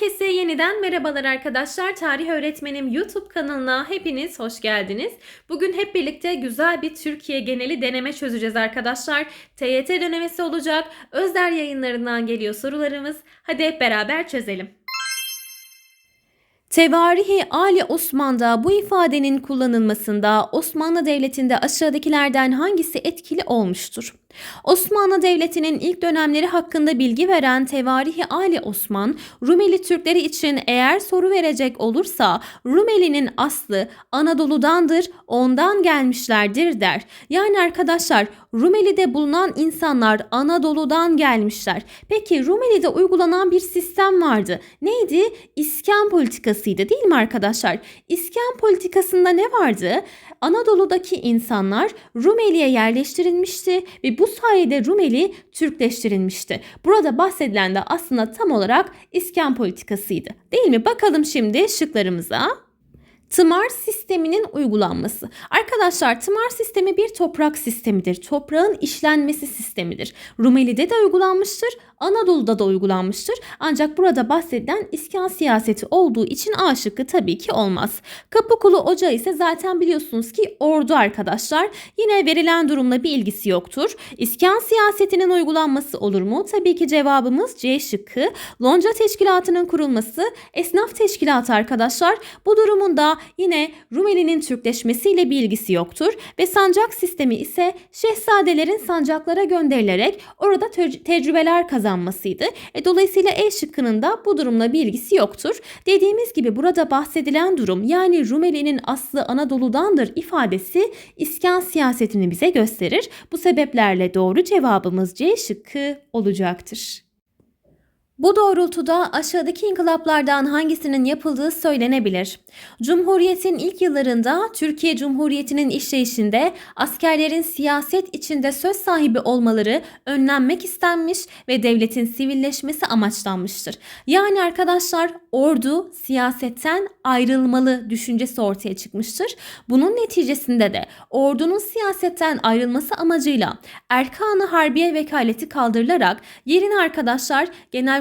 Herkese yeniden merhabalar arkadaşlar. Tarih Öğretmenim YouTube kanalına hepiniz hoş geldiniz. Bugün hep birlikte güzel bir Türkiye geneli deneme çözeceğiz arkadaşlar. TYT dönemesi olacak. Özder yayınlarından geliyor sorularımız. Hadi hep beraber çözelim. Tevarihi Ali Osman'da bu ifadenin kullanılmasında Osmanlı Devleti'nde aşağıdakilerden hangisi etkili olmuştur? Osmanlı Devleti'nin ilk dönemleri hakkında bilgi veren Tevarihi Ali Osman, Rumeli Türkleri için eğer soru verecek olursa Rumeli'nin aslı Anadolu'dandır, ondan gelmişlerdir der. Yani arkadaşlar Rumeli'de bulunan insanlar Anadolu'dan gelmişler. Peki Rumeli'de uygulanan bir sistem vardı. Neydi? İskan politikasıydı değil mi arkadaşlar? İskan politikasında ne vardı? Anadolu'daki insanlar Rumeli'ye yerleştirilmişti ve bu sayede Rumeli Türkleştirilmişti. Burada bahsedilen de aslında tam olarak iskan politikasıydı. Değil mi? Bakalım şimdi şıklarımıza. Tımar sisteminin uygulanması. Arkadaşlar tımar sistemi bir toprak sistemidir. Toprağın işlenmesi sistemidir. Rumeli'de de uygulanmıştır. Anadolu'da da uygulanmıştır. Ancak burada bahsedilen iskan siyaseti olduğu için A şıkkı tabii ki olmaz. Kapıkulu Ocağı ise zaten biliyorsunuz ki ordu arkadaşlar. Yine verilen durumla bir ilgisi yoktur. İskan siyasetinin uygulanması olur mu? Tabii ki cevabımız C şıkkı. Lonca teşkilatının kurulması esnaf teşkilatı arkadaşlar. Bu durumunda yine Rumeli'nin Türkleşmesiyle bir ilgisi yoktur ve sancak sistemi ise şehzadelerin sancaklara gönderilerek orada te- tecrübeler kazanmasıydı. E, dolayısıyla E şıkkının da bu durumla bir ilgisi yoktur. Dediğimiz gibi burada bahsedilen durum yani Rumeli'nin aslı Anadolu'dandır ifadesi iskan siyasetini bize gösterir. Bu sebeplerle doğru cevabımız C şıkkı olacaktır. Bu doğrultuda aşağıdaki inkılaplardan hangisinin yapıldığı söylenebilir. Cumhuriyetin ilk yıllarında Türkiye Cumhuriyeti'nin işleyişinde askerlerin siyaset içinde söz sahibi olmaları önlenmek istenmiş ve devletin sivilleşmesi amaçlanmıştır. Yani arkadaşlar ordu siyasetten ayrılmalı düşüncesi ortaya çıkmıştır. Bunun neticesinde de ordunun siyasetten ayrılması amacıyla Erkanı Harbiye vekaleti kaldırılarak yerine arkadaşlar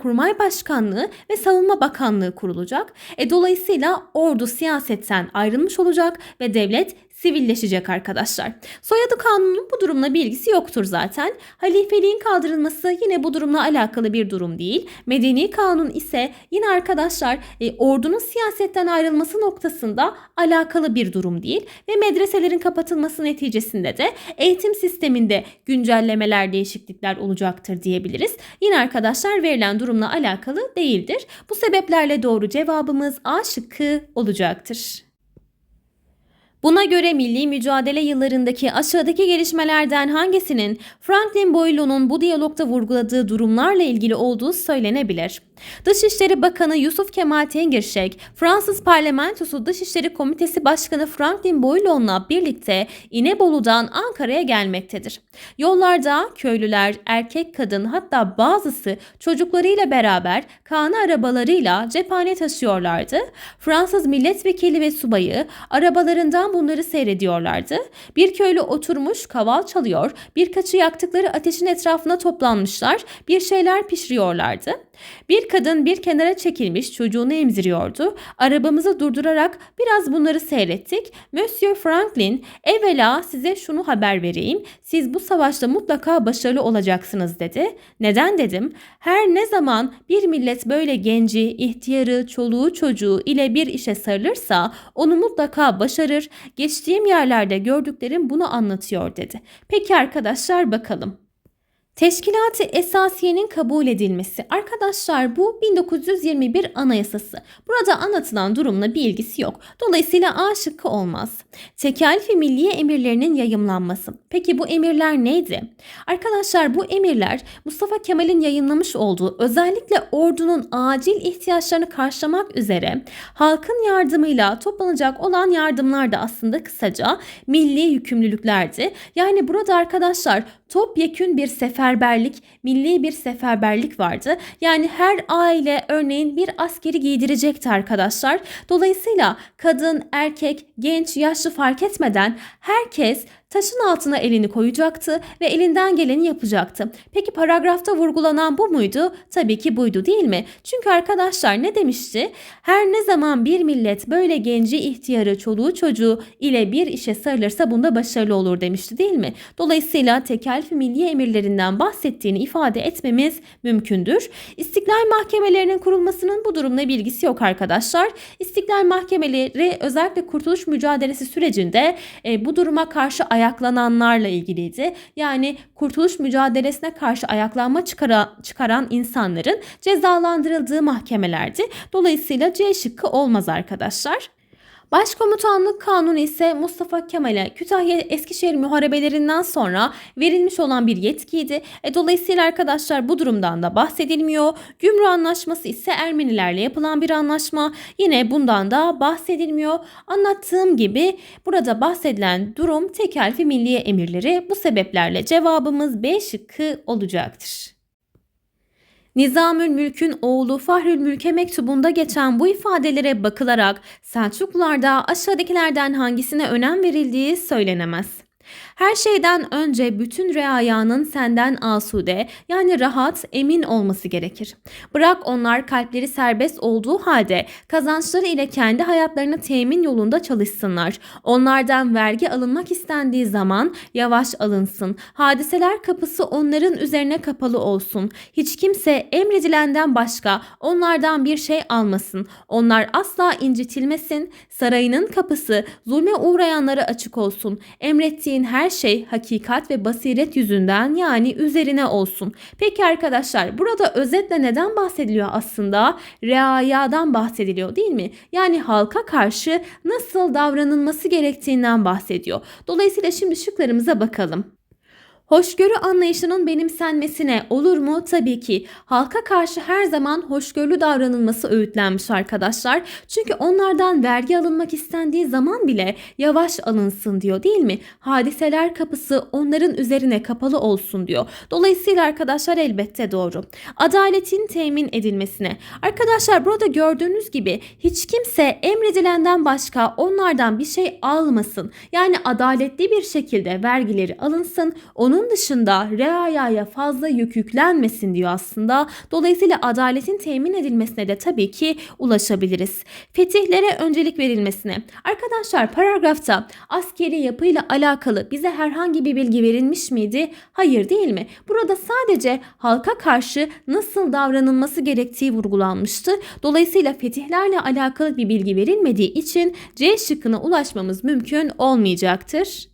Genelkurmay Başkanlığı ve Savunma Bakanlığı kurulacak. E, dolayısıyla ordu siyasetten ayrılmış olacak ve devlet sivilleşecek arkadaşlar. Soyadı kanunun bu durumla bir ilgisi yoktur zaten. Halifeliğin kaldırılması yine bu durumla alakalı bir durum değil. Medeni kanun ise yine arkadaşlar e, ordunun siyasetten ayrılması noktasında alakalı bir durum değil ve medreselerin kapatılması neticesinde de eğitim sisteminde güncellemeler, değişiklikler olacaktır diyebiliriz. Yine arkadaşlar verilen durumla alakalı değildir. Bu sebeplerle doğru cevabımız A şıkkı olacaktır. Buna göre milli mücadele yıllarındaki aşağıdaki gelişmelerden hangisinin Franklin Boylo'nun bu diyalogda vurguladığı durumlarla ilgili olduğu söylenebilir? Dışişleri Bakanı Yusuf Kemal Tengirşek, Fransız Parlamentosu Dışişleri Komitesi Başkanı Franklin Boylon'la birlikte İnebolu'dan Ankara'ya gelmektedir. Yollarda köylüler, erkek kadın hatta bazısı çocuklarıyla beraber kanı arabalarıyla cephane taşıyorlardı. Fransız milletvekili ve subayı arabalarından bunları seyrediyorlardı. Bir köylü oturmuş kaval çalıyor, birkaçı yaktıkları ateşin etrafına toplanmışlar, bir şeyler pişiriyorlardı. Bir kadın bir kenara çekilmiş çocuğunu emziriyordu. Arabamızı durdurarak biraz bunları seyrettik. Monsieur Franklin, evvela size şunu haber vereyim. Siz bu savaşta mutlaka başarılı olacaksınız dedi. Neden dedim. Her ne zaman bir millet böyle genci, ihtiyarı, çoluğu çocuğu ile bir işe sarılırsa onu mutlaka başarır. Geçtiğim yerlerde gördüklerim bunu anlatıyor dedi. Peki arkadaşlar bakalım. Teşkilat-ı Esasiye'nin kabul edilmesi. Arkadaşlar bu 1921 Anayasası. Burada anlatılan durumla bir ilgisi yok. Dolayısıyla A şıkkı olmaz. Tekalif milliye emirlerinin yayımlanması. Peki bu emirler neydi? Arkadaşlar bu emirler Mustafa Kemal'in yayınlamış olduğu özellikle ordunun acil ihtiyaçlarını karşılamak üzere halkın yardımıyla toplanacak olan yardımlar da aslında kısaca milli yükümlülüklerdi. Yani burada arkadaşlar topyekün bir seferberlik, milli bir seferberlik vardı. Yani her aile örneğin bir askeri giydirecekti arkadaşlar. Dolayısıyla kadın, erkek, genç, yaşlı fark etmeden herkes taşın altına elini koyacaktı ve elinden geleni yapacaktı. Peki paragrafta vurgulanan bu muydu? Tabii ki buydu değil mi? Çünkü arkadaşlar ne demişti? Her ne zaman bir millet böyle genci ihtiyarı, çoluğu çocuğu ile bir işe sarılırsa bunda başarılı olur demişti değil mi? Dolayısıyla tekelfi milli emirlerinden bahsettiğini ifade etmemiz mümkündür. İstiklal mahkemelerinin kurulmasının bu durumla bilgisi yok arkadaşlar. İstiklal mahkemeleri özellikle kurtuluş mücadelesi sürecinde e, bu duruma karşı ayaklananlarla ilgiliydi. Yani kurtuluş mücadelesine karşı ayaklanma çıkara, çıkaran insanların cezalandırıldığı mahkemelerdi. Dolayısıyla C şıkkı olmaz arkadaşlar. Başkomutanlık Kanunu ise Mustafa Kemal'e Kütahya Eskişehir muharebelerinden sonra verilmiş olan bir yetkiydi. E, dolayısıyla arkadaşlar bu durumdan da bahsedilmiyor. Gümrük Anlaşması ise Ermenilerle yapılan bir anlaşma. Yine bundan da bahsedilmiyor. Anlattığım gibi burada bahsedilen durum tekelfi milliye emirleri. Bu sebeplerle cevabımız B şıkkı olacaktır. Nizamül Mülk'ün oğlu Fahrül Mülk'e mektubunda geçen bu ifadelere bakılarak Selçuklularda aşağıdakilerden hangisine önem verildiği söylenemez. Her şeyden önce bütün reayanın senden asude yani rahat, emin olması gerekir. Bırak onlar kalpleri serbest olduğu halde kazançları ile kendi hayatlarını temin yolunda çalışsınlar. Onlardan vergi alınmak istendiği zaman yavaş alınsın. Hadiseler kapısı onların üzerine kapalı olsun. Hiç kimse emredilenden başka onlardan bir şey almasın. Onlar asla incitilmesin. Sarayının kapısı zulme uğrayanlara açık olsun. Emrettiğin her şey hakikat ve basiret yüzünden yani üzerine olsun. Peki arkadaşlar burada özetle neden bahsediliyor aslında? Reayadan bahsediliyor değil mi? Yani halka karşı nasıl davranılması gerektiğinden bahsediyor. Dolayısıyla şimdi şıklarımıza bakalım. Hoşgörü anlayışının benimsenmesine olur mu? Tabii ki. Halka karşı her zaman hoşgörülü davranılması öğütlenmiş arkadaşlar. Çünkü onlardan vergi alınmak istendiği zaman bile yavaş alınsın diyor değil mi? Hadiseler kapısı onların üzerine kapalı olsun diyor. Dolayısıyla arkadaşlar elbette doğru. Adaletin temin edilmesine. Arkadaşlar burada gördüğünüz gibi hiç kimse emredilenden başka onlardan bir şey almasın. Yani adaletli bir şekilde vergileri alınsın. Onun bunun dışında reayaya fazla yük yüklenmesin diyor aslında. Dolayısıyla adaletin temin edilmesine de tabii ki ulaşabiliriz. Fetihlere öncelik verilmesine. Arkadaşlar paragrafta askeri yapıyla alakalı bize herhangi bir bilgi verilmiş miydi? Hayır değil mi? Burada sadece halka karşı nasıl davranılması gerektiği vurgulanmıştı. Dolayısıyla fetihlerle alakalı bir bilgi verilmediği için C şıkkına ulaşmamız mümkün olmayacaktır.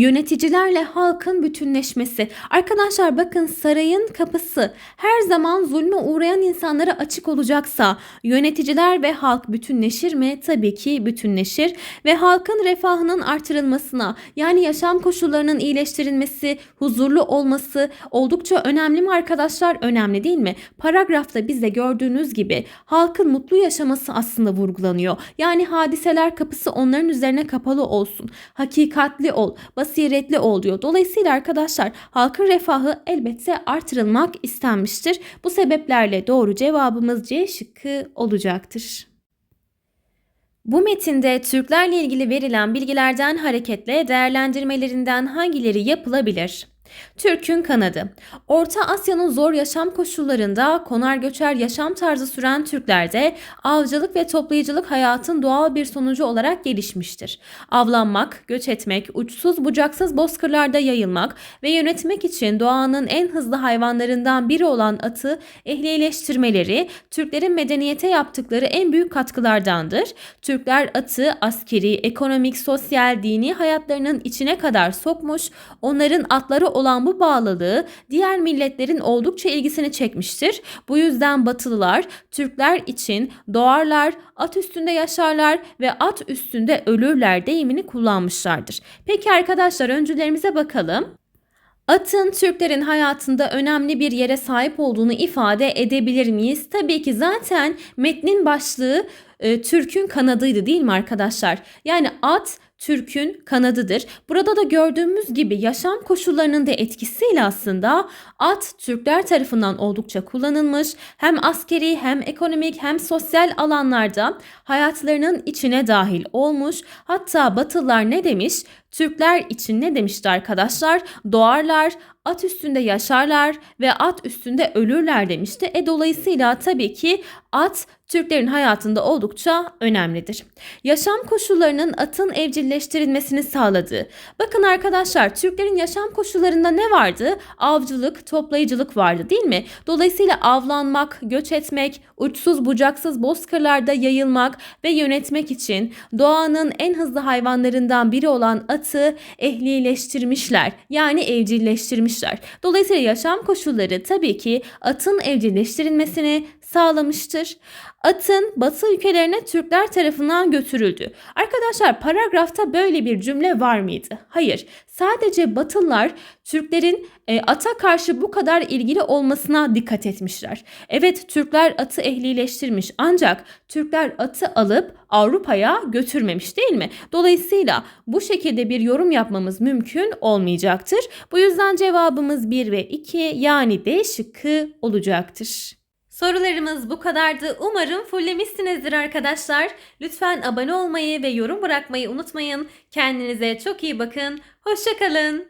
Yöneticilerle halkın bütünleşmesi. Arkadaşlar bakın sarayın kapısı her zaman zulme uğrayan insanlara açık olacaksa yöneticiler ve halk bütünleşir mi? Tabii ki bütünleşir ve halkın refahının artırılmasına yani yaşam koşullarının iyileştirilmesi, huzurlu olması oldukça önemli mi arkadaşlar? Önemli değil mi? Paragrafta bize gördüğünüz gibi halkın mutlu yaşaması aslında vurgulanıyor. Yani hadiseler kapısı onların üzerine kapalı olsun. Hakikatli ol basiretli ol diyor. Dolayısıyla arkadaşlar halkın refahı elbette artırılmak istenmiştir. Bu sebeplerle doğru cevabımız C şıkkı olacaktır. Bu metinde Türklerle ilgili verilen bilgilerden hareketle değerlendirmelerinden hangileri yapılabilir? Türk'ün kanadı. Orta Asya'nın zor yaşam koşullarında konar göçer yaşam tarzı süren Türklerde avcılık ve toplayıcılık hayatın doğal bir sonucu olarak gelişmiştir. Avlanmak, göç etmek, uçsuz bucaksız bozkırlarda yayılmak ve yönetmek için doğanın en hızlı hayvanlarından biri olan atı ehlileştirmeleri Türklerin medeniyete yaptıkları en büyük katkılardandır. Türkler atı askeri, ekonomik, sosyal, dini hayatlarının içine kadar sokmuş, onların atları olan bu bağlılığı diğer milletlerin oldukça ilgisini çekmiştir. Bu yüzden Batılılar Türkler için doğarlar, at üstünde yaşarlar ve at üstünde ölürler deyimini kullanmışlardır. Peki arkadaşlar öncülerimize bakalım. Atın Türklerin hayatında önemli bir yere sahip olduğunu ifade edebilir miyiz? Tabii ki zaten metnin başlığı e, Türk'ün kanadıydı değil mi arkadaşlar? Yani at Türk'ün kanadıdır. Burada da gördüğümüz gibi yaşam koşullarının da etkisiyle aslında at Türkler tarafından oldukça kullanılmış. Hem askeri hem ekonomik hem sosyal alanlarda hayatlarının içine dahil olmuş. Hatta Batılılar ne demiş? Türkler için ne demişti arkadaşlar? Doğarlar, at üstünde yaşarlar ve at üstünde ölürler demişti. E dolayısıyla tabii ki at Türklerin hayatında oldukça önemlidir. Yaşam koşullarının atın evcilleştirilmesini sağladığı. Bakın arkadaşlar Türklerin yaşam koşullarında ne vardı? Avcılık, toplayıcılık vardı değil mi? Dolayısıyla avlanmak, göç etmek, uçsuz bucaksız bozkırlarda yayılmak ve yönetmek için doğanın en hızlı hayvanlarından biri olan atı ehlileştirmişler. Yani evcilleştirmişler. Dolayısıyla yaşam koşulları tabii ki atın evcilleştirilmesini sağlamıştır. Atın batı ülkelerine Türkler tarafından götürüldü. Arkadaşlar paragrafta böyle bir cümle var mıydı? Hayır. Sadece Batılılar Türklerin e, ata karşı bu kadar ilgili olmasına dikkat etmişler. Evet Türkler atı ehlileştirmiş ancak Türkler atı alıp Avrupa'ya götürmemiş değil mi? Dolayısıyla bu şekilde bir yorum yapmamız mümkün olmayacaktır. Bu yüzden cevabımız 1 ve 2 yani D şıkkı olacaktır. Sorularımız bu kadardı. Umarım fullemişsinizdir arkadaşlar. Lütfen abone olmayı ve yorum bırakmayı unutmayın. Kendinize çok iyi bakın. Hoşçakalın.